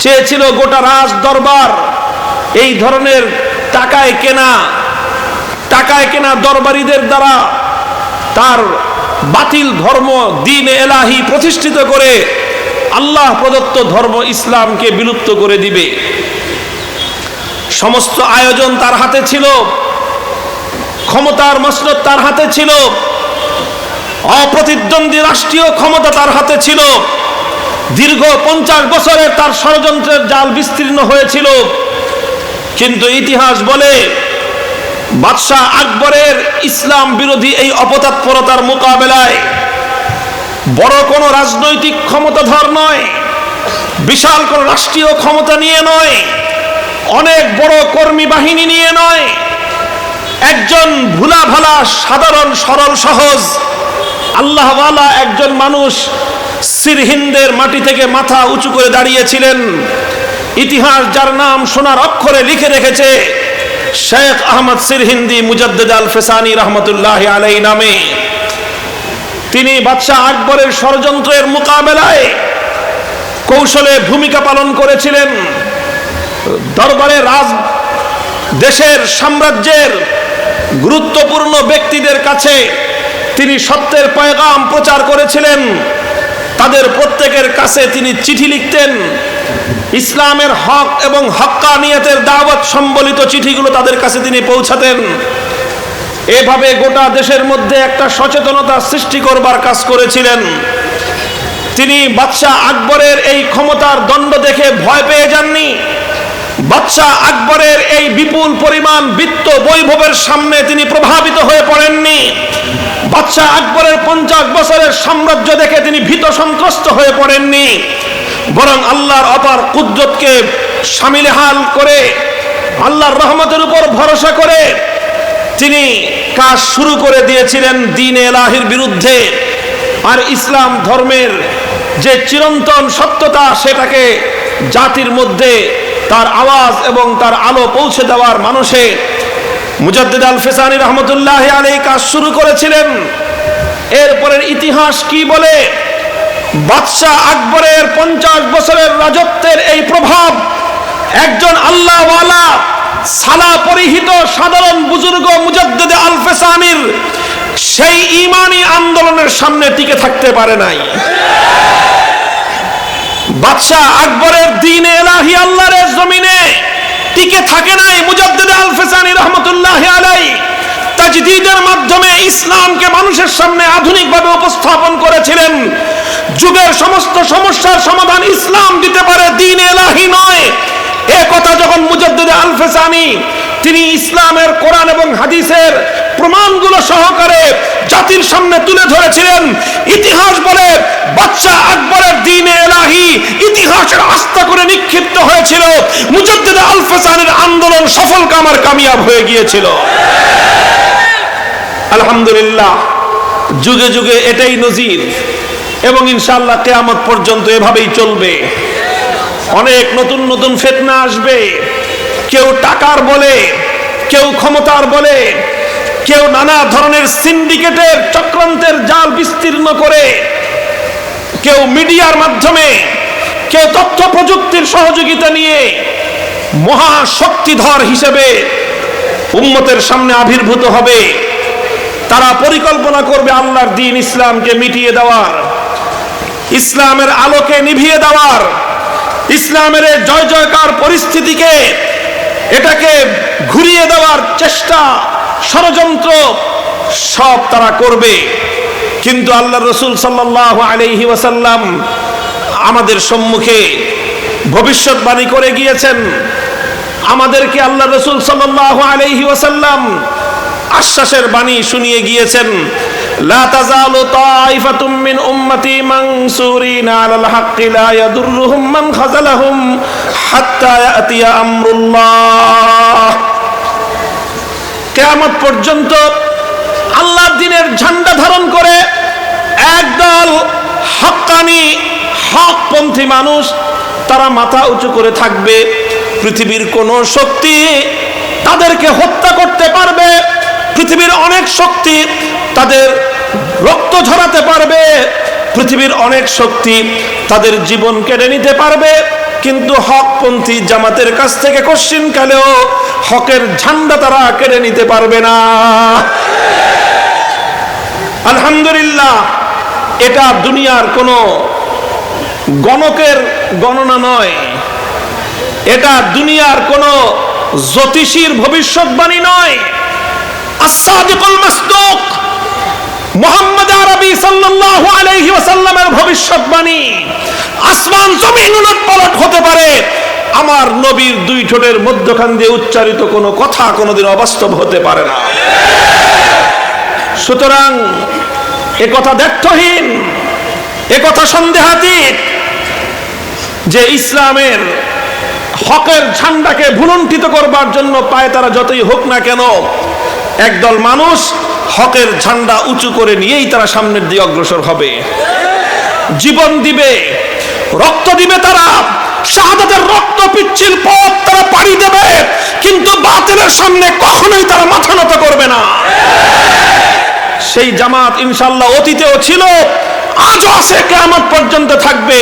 চেয়েছিল গোটা রাজ দরবার এই ধরনের টাকায় কেনা টাকায় কেনা দরবারিদের দ্বারা তার বাতিল ধর্ম দিন এলাহি প্রতিষ্ঠিত করে আল্লাহ প্রদত্ত ধর্ম ইসলামকে বিলুপ্ত করে দিবে। সমস্ত আয়োজন তার হাতে ছিল, ক্ষমতার মসনদ তার হাতে ছিল, অপ্রতিদ্বন্দ্বী রাষ্ট্রীয় ক্ষমতা তার হাতে ছিল। দীর্ঘ পঞ্চাশ বছরের তার ষড়যন্ত্রের জাল বিস্তীর্ণ হয়েছিল। কিন্তু ইতিহাস বলে, বাদশাহ আকবরের ইসলাম বিরোধী এই অপতৎপরতার মোকাবেলায় বড় কোনো রাজনৈতিক ক্ষমতাধর নয়, বিশাল কোনো রাষ্ট্রীয় ক্ষমতা নিয়ে নয়, অনেক বড় কর্মী বাহিনী নিয়ে নয়, একজন ভুলা ভালা সাধারণ সরল সহজ, আল্লাহওয়ালা একজন মানুষ সিরহিন্দের মাটি থেকে মাথা উঁচু করে দাঁড়িয়েছিলেন। ইতিহাস যার নাম সোনার অক্ষরে লিখে রেখেছে শেখ আহমদ সিরহিন্দি মুজদ্দেদ আল ফেসানি রহমতুল্লাহ আলাই নামে। তিনি বাদশাহ আকবরের ষড়যন্ত্রের মোকাবেলায় কৌশলে ভূমিকা পালন করেছিলেন। দরবারে রাজ, দেশের সাম্রাজ্যের গুরুত্বপূর্ণ ব্যক্তিদের কাছে তিনি সত্যের পয়গাম প্রচার করেছিলেন। তাদের প্রত্যেকের কাছে তিনি চিঠি লিখতেন। ইসলামের হক এবং হক্কানিয়তের দাওয়াত সম্বলিত চিঠিগুলো তাদের কাছে তিনি পৌঁছাতেন। এভাবে গোটা দেশের মধ্যে একটা সচেতনতা সৃষ্টি করবার কাজ করেছিলেন। তিনি বাদশাহ আকবরের এই ক্ষমতার দণ্ড দেখে ভয় পেয়ে বাদশাহ আকবরের এই বিপুল পরিমাণ বিত্ত বৈভবের সামনে তিনি প্রভাবিত হয়ে পড়েননি। বাদশাহ আকবরের পঞ্চাশ বছরের সাম্রাজ্য দেখে তিনি ভীত সন্ত্রস্ত হয়ে পড়েননি। বরং আল্লাহর অপার কুদরতকে সামিলে হাল করে, আল্লাহর রহমতের উপর ভরসা করে তিনি কাজ শুরু করে দিয়েছিলেন দিন এলাহির বিরুদ্ধে। আর ইসলাম ধর্মের যে চিরন্তন সত্যতা, সেটাকে জাতির মধ্যে তার আওয়াজ এবং তার আলো পৌঁছে দেওয়ার মানুষে মুজাদ্দিদ আল ফেসানি রহমতুল্লাহ আলী কাজ শুরু করেছিলেন। এরপরের ইতিহাস কি বলে? বাদশাহ আকবরের পঞ্চাশ বছরের রাজত্বের এই প্রভাব, একজন আল্লাহওয়ালা সালা পরিহিত সাধারণ বুজুর্গ মুজাদ্দিদ আল ফেসানির সেই ইমানি আন্দোলনের সামনে টিকে থাকতে পারে নাই। বাদশাহ আকবরের দিন এলাহি আল্লাহর জমিনে টিকে থাকে নাই মুজাদ্দিদ আল ফেসানি রহমতুল্লাহ আলাই। তাজদিদের মাধ্যমে ইসলামকে মানুষের সামনে আধুনিকভাবে উপস্থাপন করেছিলেন। যুগের সমস্ত সমস্যার সমাধান ইসলাম দিতে পারে, দিন এলাহি নয়। এ কথা যখন মুজাদ্দিদ আল ফেসানি, তিনি ইসলামের কোরআন এবং হাদিসের প্রমাণগুলো সহকারে জাতির সামনে তুলে ধরেছিলেন। ইতিহাস বলে বাদশাহ আকবরের দিনে এলাহি ইতিহাসের আস্থা করে নিক্ষিপ্ত হয়েছিল। মুজাদ্দিদ আল ফেসানের আন্দোলন সফল কামার কামিয়াব হয়ে গিয়েছিল। আলহামদুলিল্লাহ, যুগে যুগে এটাই নজির। এবং ইনশাআল্লাহ কেয়ামত পর্যন্ত এভাবেই চলবে। অনেক নতুন নতুন ফেতনা আসবে। কেউ টাকার বলে, কেউ ক্ষমতার বলে কেউ নানা ধরনের সিন্ডিকেটের চক্রান্তের জাল বিস্তীর্ণ করে, কেউ মিডিয়ার মাধ্যমে, কেউ তথ্য প্রযুক্তির সহযোগিতা নিয়ে মহাশক্তিধর হিসেবে উম্মতের সামনে আবির্ভূত হবে। তারা পরিকল্পনা করবে আল্লাহর দিন ইসলামকে মিটিয়ে দেওয়ার, ইসলামের আলোকে নিভিয়ে দেওয়ার, ইসলামের জয় জয়কার পরিস্থিতিকে এটাকে ঘুরিয়ে দেওয়ার চেষ্টা ষড়যন্ত্র সব তারা করবে কিন্তু আল্লাহ রসুল সাল্লাহ আলহি ওয়াসাল্লাম আমাদের সম্মুখে ভবিষ্যৎবাণী করে গিয়েছেন আমাদেরকে আল্লাহ রসুল সাল্লাহ আলহি ওয়াসাল্লাম আশ্বাসের বাণী শুনিয়ে গিয়েছেন لا تزال طائفة من أمتي منصورين على الحق لا يضرهم من خذلهم حتى يأتي أمر الله কেয়ামত পর্যন্ত আল্লাহর দিনের ঝান্ডা ধারণ করে একদল হক্কানি হকপন্থী মানুষ, তারা মাথা উঁচু করে থাকবে। পৃথিবীর কোন শক্তি তাদেরকে হত্যা করতে পারবে। পৃথিবীর অনেক শক্তি তাদের রক্ত ঝরাতে পারবে। পৃথিবীর অনেক শক্তি তাদের জীবন কেড়ে নিতে পারবে, কিন্তু হকপন্থী জামাতের কাছ থেকে কশ্চিন কালেও হকের ঝান্ডা তারা কেড়ে নিতে পারবে না। আলহামদুলিল্লাহ, এটা দুনিয়ার কোনো গণকের গণনা নয়। এটা দুনিয়ার কোনো জ্যোতিষীর ভবিষ্যৎবাণী নয়। মাসদুক মোহাম্মদ আরবি সাল্লাল্লাহু আলাইহি ওয়াসাল্লামের ভবিষ্যৎবাণী। আসমান, জমিন উলটপালট হতে পারে। আমার নবীর দুই ঠোঁটের মধ্যখান দিয়ে উচ্চারিত কোনো কথা কোনোদিন অবাস্তব হতে পারে না। সুতরাং এ কথা ব্যর্থহীন এ কথা সন্দেহাতীত যে ইসলামের হকের ঝান্ডাকে ভুলণ্ঠিত করবার জন্য পায় তারা যতই হোক না কেন, একদল মানুষ হকের ঝান্ডা উঁচু করে নিয়েই তারা সামনের দিকে অগ্রসর হবে। জীবন দিবে, রক্ত দিবে তারা, শাহাদাতের রক্ত পিচ্ছিল পথ তারা পাড়ি দেবে, কিন্তু বাতিলের সামনে কখনোই তারা মাথা নত করবে না। সেই জামাত ইনশাল্লাহ অতীতেও ছিল, আজও আছে কেমন পর্যন্ত থাকবে।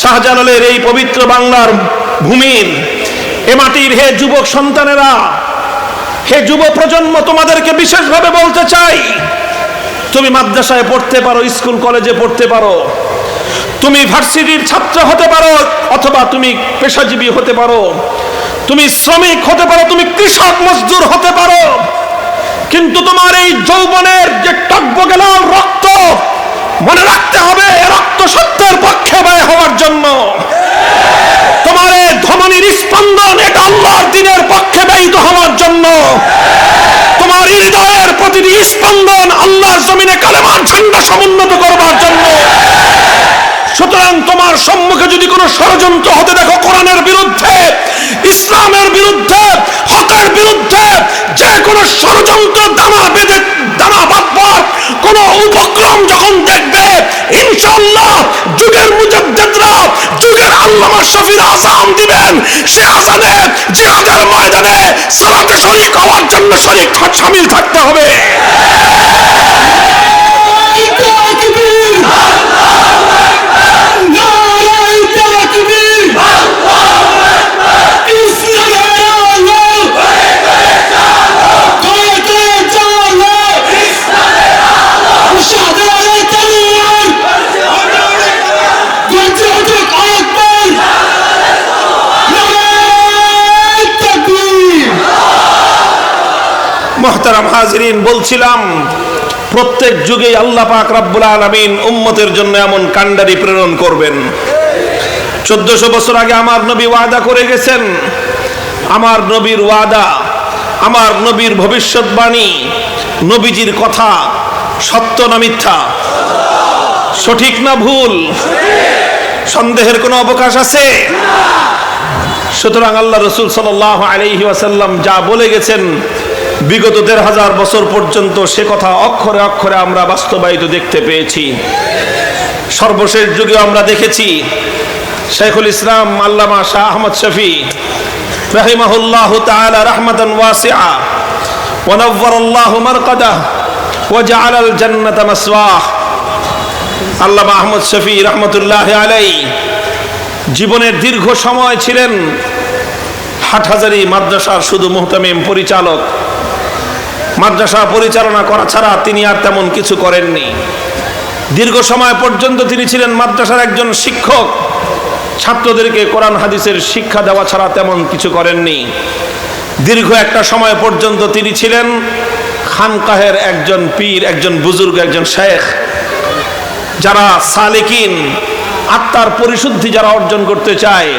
শাহজালালের এই পবিত্র বাংলার ভূমির, এ মাটির হে যুবক সন্তানেরা হে যুব প্রজন্ম তোমাদেরকে বিশেষভাবে বলতে চাই, তুমি মাদ্রাসায় পড়তে পারো, স্কুল, কলেজে পড়তে পারো, তুমি ভার্সিটির ছাত্র হতে পারো, অথবা তুমি পেশাজীবী হতে পারো, তুমি শ্রমিক হতে পারো, তুমি কৃষক মজদুর হতে পারো, কিন্তু তোমার এই যৌবনের যে টকবগে লাল রক্ত, মনে রাখতে হবে রক্ত সত্যের পক্ষে ব্যয় হওয়ার জন্য। তোমার ধমনির স্পন্দন এটা আল্লাহর দিনের পক্ষে ব্যয়িত হওয়ার জন্য। তোমার হৃদয়ের প্রতিটি স্পন্দন আল্লাহর জমিনে কালেমার ঝান্ডা সমুন্নত করবার জন্য। তোমার সম্মুখে যদি কোনো ষড়যন্ত্র হতে দেখো কোরআনের বিরুদ্ধে, ইসলামের বিরুদ্ধে, হকের বিরুদ্ধে, যে কোনো ষড়যন্ত্র দানা বেঁধে, দানা বাঁধবার কোন উপক্রম যখন দেখবে ইনশাল্লাহ যুগের মুজাদ্দেদরা, যুগের আল্লামা শফির আসাম দিবেন। সে আসানে জিহাদের ময়দানে সালাতে শরীক হওয়ার জন্য শরীক সামিল থাকতে হবে। হাজরিন, বলছিলাম, প্রত্যেক যুগে আল্লাহ পাক রাব্বুল আলামিন উম্মতের জন্য এমন কান্ডারি প্রেরণ করবেন। চোদ্দশো বছর আগে আমার নবী ওয়াদা করে গেছেন, আমার নবীর ওয়াদা, আমার নবীর ভবিষ্যৎবাণী, নবীজির কথা সত্য না মিথ্যা? সঠিক না ভুল? সন্দেহের কোনো অবকাশ আছে? সুতরাং আল্লাহ রসুল সাল আলহি ওয়াসাল্লাম যা বলে গেছেন বিগত দেড় হাজার বছর পর্যন্ত সে কথা অক্ষরে অক্ষরে আমরা বাস্তবায়িত দেখতে পেয়েছি। সর্বশেষ যুগে আমরা দেখেছি, শেখুল ইসলাম আল্লামা শাহ আহমদ শফি রাহিমাহুল্লাহ তাআলা রাহমাতান ওয়াসিআ ওয়ানাওয়ার আল্লাহু মারকাদাহ, ওয়া জাআলাল জান্নাতা মাসওয়াহ। আল্লামা আহমদ শফি রাহমাতুল্লাহ আলাই জীবনের দীর্ঘ সময় ছিলেন হাটহাজারি মাদ্রাসার শুধু মুহতামিম পরিচালক। মাদ্রাসা পরিচালনা করা ছাড়া তিনি আর তেমন কিছু করেননি। দীর্ঘ সময় পর্যন্ত তিনি ছিলেন মাদ্রাসার একজন শিক্ষক। ছাত্রদেরকে কোরআন হাদিসের শিক্ষা দেওয়া ছাড়া তেমন কিছু করেননি। দীর্ঘ একটা সময় পর্যন্ত তিনি ছিলেন খানকাহের একজন পীর, একজন বুজুর্গ, একজন শেখ। যারা সালেকিন, আত্মার পরিশুদ্ধি যারা অর্জন করতে চায়,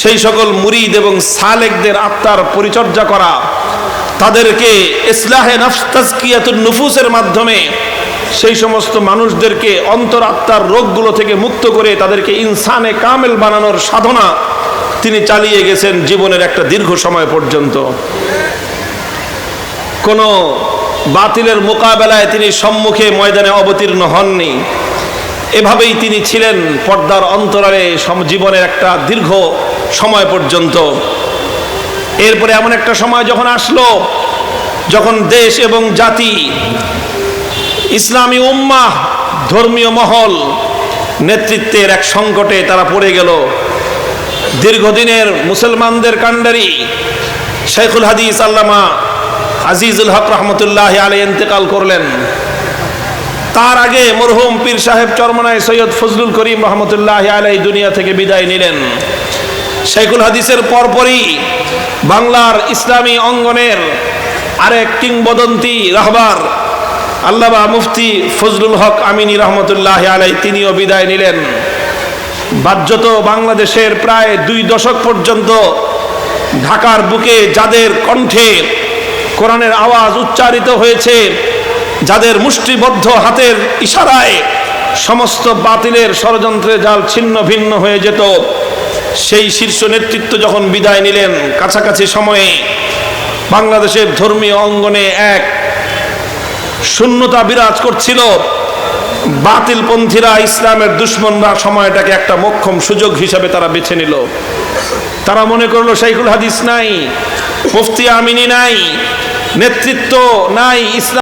সেই সকল মুরিদ এবং সালেকদের আত্মার পরিচর্যা করা তাদেরকে ইসলাহে নফতাজকিয়াতুন নুফুসের মাধ্যমে সেই সমস্ত মানুষদেরকে অন্তর আত্মার রোগগুলো থেকে মুক্ত করে তাদেরকে ইনসানে কামেল বানানোর সাধনা তিনি চালিয়ে গেছেন জীবনের একটা দীর্ঘ সময় পর্যন্ত। কোনো বাতিলের মোকাবেলায় তিনি সম্মুখে ময়দানে অবতীর্ণ হননি। এভাবেই তিনি ছিলেন পর্দার অন্তরালে জীবনের একটা দীর্ঘ সময় পর্যন্ত। এরপরে এমন একটা সময় যখন আসলো, যখন দেশ এবং জাতি, ইসলামী উম্মাহ, ধর্মীয় মহল, নেতৃত্বের এক সংকটে তারা পড়ে গেল। দীর্ঘদিনের মুসলমানদের কাণ্ডারি, শেখুল হাদিস আল্লামা আজিজুল হক রহমতুল্লাহ আলী ইন্তেকাল করলেন। তার আগে মরহুম পীর সাহেব চরমনায় সৈয়দ ফজলুল করিম রহমতুল্লাহ আলাই দুনিয়া থেকে বিদায় নিলেন। শেখুল হাদিসের পরপরই বাংলার ইসলামী অঙ্গনের আরেক কিংবদন্তি রাহবার, আল্লামা মুফতি ফজলুল হক আমিনী রহমতুল্লাহ আলাই তিনিও বিদায় নিলেন। বাহ্যত বাংলাদেশের প্রায় দুই দশক পর্যন্ত ঢাকার বুকে যাদের কণ্ঠে কোরআনের আওয়াজ উচ্চারিত হয়েছে, যাদের মুষ্টিবদ্ধ হাতের ইশারায় সমস্ত বাতিলের ষড়যন্ত্রে জাল ছিন্ন ভিন্ন হয়ে যেত। সেই শীর্ষ নেতৃত্ব যখন বিদায় নিলেন, কাছাকাছি সময়ে বাংলাদেশের ধর্মীয় অঙ্গনে এক শূন্যতা বিরাজ করছিল। বাতিলপন্থীরা, ইসলামের দুশ্মনরা সময়টাকে একটা মক্ষম সুযোগ হিসাবে তারা বেছে নিল। তারা মনে করল, শাইখুল হাদিস নাই, মুফতি আমিনী নাই, নেতৃত্ব নাই, ইসলাম